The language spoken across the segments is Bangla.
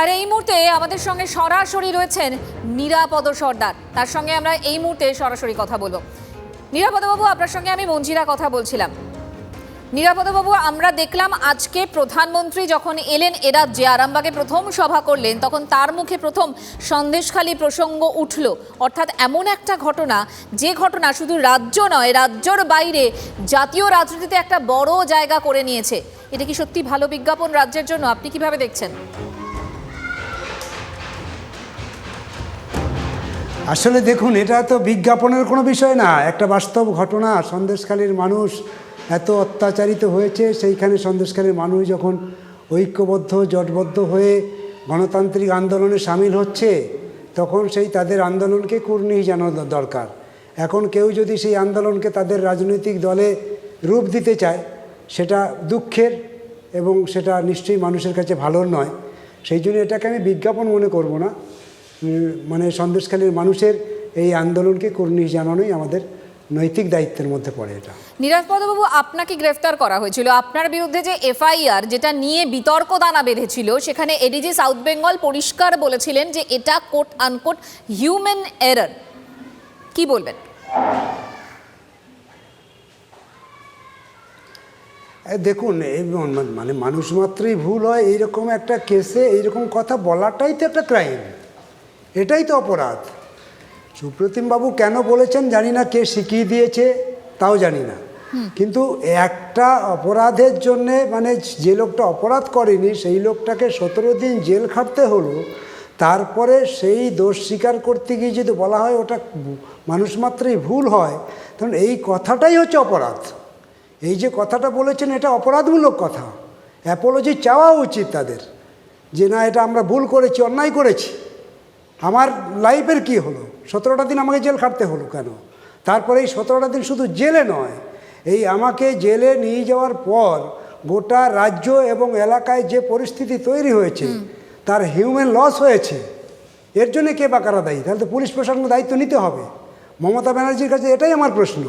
আর এই মুহূর্তে আমাদের সঙ্গে সরাসরি রয়েছেন নিরাপদ সর্দার। তার সঙ্গে আমরা এই মুহূর্তে সরাসরি কথা বলব। নিরাপদবাবু, আপনার সঙ্গে আমি মঞ্জিরা কথা বলছিলাম। নিরাপদবাবু, আমরা দেখলাম আজকে প্রধানমন্ত্রী যখন এলেন, এ রাজ্যে আরামবাগে প্রথম সভা করলেন, তখন তার মুখে প্রথম সন্দেশখালী প্রসঙ্গ উঠল। অর্থাৎ এমন একটা ঘটনা, যে ঘটনা শুধু রাজ্য নয়, রাজ্যর বাইরে জাতীয় রাজনীতিতে একটা বড় জায়গা করে নিয়েছে। এটা কি সত্যি ভালো বিজ্ঞাপন রাজ্যের জন্য? আপনি কীভাবে দেখছেন? আসলে দেখুন, এটা তো বিজ্ঞাপনের কোনো বিষয় না। একটা বাস্তব ঘটনা সন্দেশকালীর মানুষ এত অত্যাচারিত হয়েছে, সেইখানে সন্দেশকালীর মানুষ যখন ঐক্যবদ্ধ, জটবদ্ধ হয়ে গণতান্ত্রিক আন্দোলনে সামিল হচ্ছে, তখন সেই তাদের আন্দোলনকে কুর্নিশ জানানো দরকার। এখন কেউ যদি সেই আন্দোলনকে তাদের রাজনৈতিক দলে রূপ দিতে চায়, সেটা দুঃখের এবং সেটা নিশ্চয়ই মানুষের কাছে ভালো নয়। সেই জন্য এটাকে আমি বিজ্ঞাপন মনে করব না। মানে সন্দেশখালীর মানুষের এই আন্দোলনকে কর্নিশ জানানোই আমাদের নৈতিক দায়িত্বের মধ্যে পড়ে এটা। নিরাপদবাবু আপনাকে গ্রেফতার করা হয়েছিল। আপনার বিরুদ্ধে যে এফআইআর যেটা নিয়ে বিতর্ক দানা বেঁধেছিল সেখানে এডিজি সাউথ বেঙ্গল পরিষ্কার বলেছিলেন যে এটা কোট আনকোট হিউম্যান এরর কি বলবেন? দেখুন মানে মানুষ মাত্রই ভুল হয় এইরকম একটা কেসে এইরকম কথা বলাটাই তো একটা ক্রাইম এটাই তো অপরাধ। সুপ্রতিমবাবু কেন বলেছেন জানি না কে শিখিয়ে দিয়েছে তাও জানি না। কিন্তু একটা অপরাধের জন্যে মানে যে লোকটা অপরাধ করেনি সেই লোকটাকে সতেরো দিন জেল খাটতে হলো তারপরে সেই দোষ স্বীকার করতে গিয়ে যদি বলা হয় ওটা মানুষ মাত্রই ভুল হয় তখন এই কথাটাই হচ্ছে অপরাধ। এই যে কথাটা বলেছেন এটা অপরাধমূলক কথা। অ্যাপোলজি চাওয়া উচিত তাদের যে না এটা আমরা ভুল করেছি অন্যায় করেছি। আমার লাইফের কি হলো? সতেরোটা দিন আমাকে জেল খাটতে হলো কেন? তারপরে এই সতেরোটা দিন শুধু জেলে নয় এই আমাকে জেলে নিয়ে যাওয়ার পর গোটা রাজ্য এবং এলাকায় যে পরিস্থিতি তৈরি হয়েছে তার হিউম্যান লস হয়েছে। এর জন্য কে বা কারা দায়ী? তাহলে তো পুলিশ প্রশাসনের দায়িত্ব নিতে হবে। মমতা ব্যানার্জির কাছে এটাই আমার প্রশ্ন।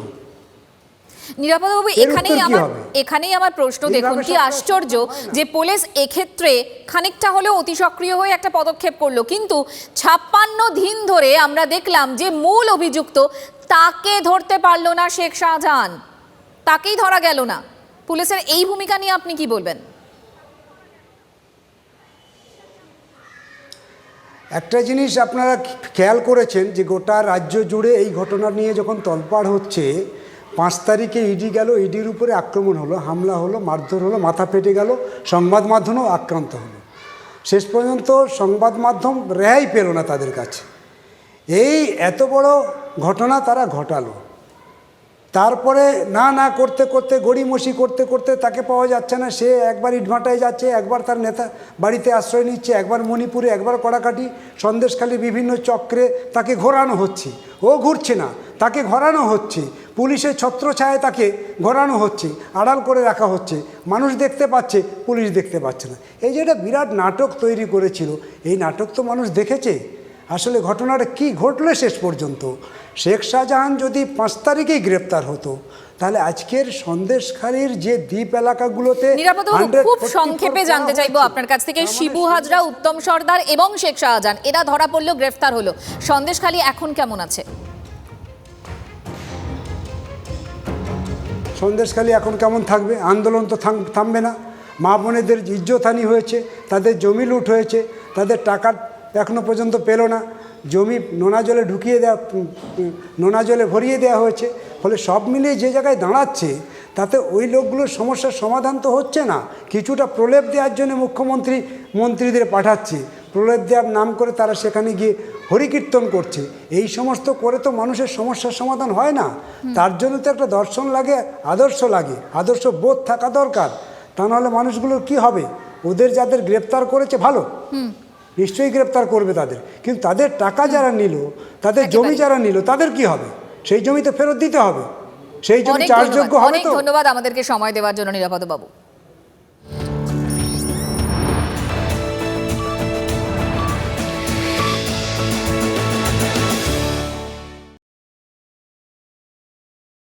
নিরাপদবাবু এখানেই আমার এখানেই আমার প্রশ্ন দেখুন কি আশ্চর্য যে পুলিশ এক্ষেত্রে খানিকটা হলেও অতি সক্রিয় হয়ে একটা পদক্ষেপ করল। কিন্তু ছাপ্পান্ন দিন ধরে আমরা দেখলাম যে মূল অভিযুক্ত তাকে ধরতে পারল না শেখ শাহজাহান। তাকেই ধরা গেল না। পুলিশের এই ভূমিকা নিয়ে আপনি কি বলবেন? একটা জিনিস আপনারা খেয়াল করেছেন যে গোটা রাজ্য জুড়ে এই ঘটনা নিয়ে যখন তলপাড় হচ্ছে পাঁচ তারিখে ইডি গেল, ইডির উপরে আক্রমণ হলো, হামলা হলো, মারধর হলো, মাথা ফেটে গেল, সংবাদ মাধ্যমও আক্রান্ত হলো। শেষ পর্যন্ত সংবাদ মাধ্যম রেহাই পেল না তাদের কাছে। এই এত বড় ঘটনা তারা ঘটালো। তারপরে না না করতে করতে, গড়িমসি করতে করতে তাকে পাওয়া যাচ্ছে না। সে একবার ইটভাটায় যাচ্ছে, একবার তার নেতা বাড়িতে আশ্রয় নিচ্ছে, একবার মণিপুরে, একবার কড়াকাটি সন্দেশখালী বিভিন্ন চক্রে তাকে ঘোরানো হচ্ছে। ও ঘুরছে না, তাকে ঘোরানো হচ্ছে। পুলিশের ছত্রছায়ায় তাকে ঘোরানো হচ্ছে, আড়াল করে রাখা হচ্ছে। মানুষ দেখতে পাচ্ছে, পুলিশ দেখতে পাচ্ছে না। এই যে একটা বিরাট নাটক তৈরি করেছিল, এই নাটক তো মানুষ দেখেছে। আসলে ঘটনাটা কি ঘটলো শেষ পর্যন্ত? শেখ শাহজাহান যদি পাঁচ তারিখেই গ্রেপ্তার হতো তাহলে আজকের সন্দেশখালীর যে দ্বীপ এলাকাগুলোতে নিরাপদবাবু 144 খুব সংক্ষেপে জানতে চাইব আপনার কাছ থেকে। শিবু হাজরা উত্তম সর্দার এবং শেখ শাহজাহান এরা ধরা পড়ল গ্রেফতার হলো। সন্দেশখালী এখন কেমন আছে? সন্দেশখালী এখন কেমন থাকবে? আন্দোলন তো থাম- থামবে না। মা বোনেদের ইজ্জতহানি হয়েছে তাদের জমি লুট হয়েছে তাদের টাকা এখনও পর্যন্ত পেল না। জমি নোনা জলে ঢুকিয়ে দেওয়া নোনা জলে ভরিয়ে দেওয়া হয়েছে। ফলে সব মিলিয়ে যে জায়গায় দাঁড়াচ্ছে, তাতে ওই লোকগুলোর সমস্যার সমাধান তো হচ্ছে না। কিছুটা প্রলেপ দেওয়ার জন্য মুখ্যমন্ত্রী, মন্ত্রীদের পাঠাচ্ছে। প্রলেপ দেওয়ার নাম করে তারা সেখানে গিয়ে হরিকীর্তন করছে। এই সমস্ত করে তো মানুষের সমস্যার সমাধান হয় না। তার জন্য তো একটা দর্শন লাগে, আদর্শ লাগে। আদর্শ বোধ থাকা দরকার। তা নাহলে মানুষগুলোর কি হবে? ওদের যাদের গ্রেপ্তার করেছে, ভালো। নিশ্চয়ই গ্রেপ্তার করবে তাদের। কিন্তু তাদের টাকা যারা নিল তাদের জমি যারা নিল তাদের কি হবে? সেই জমিতে ফেরত দিতে হবে। সেই জমি চার্জযোগ্য ধন্যবাদ। হবে তো? ধন্যবাদ আমাদেরকে সময় দেওয়ার জন্য নিরাপদবাবু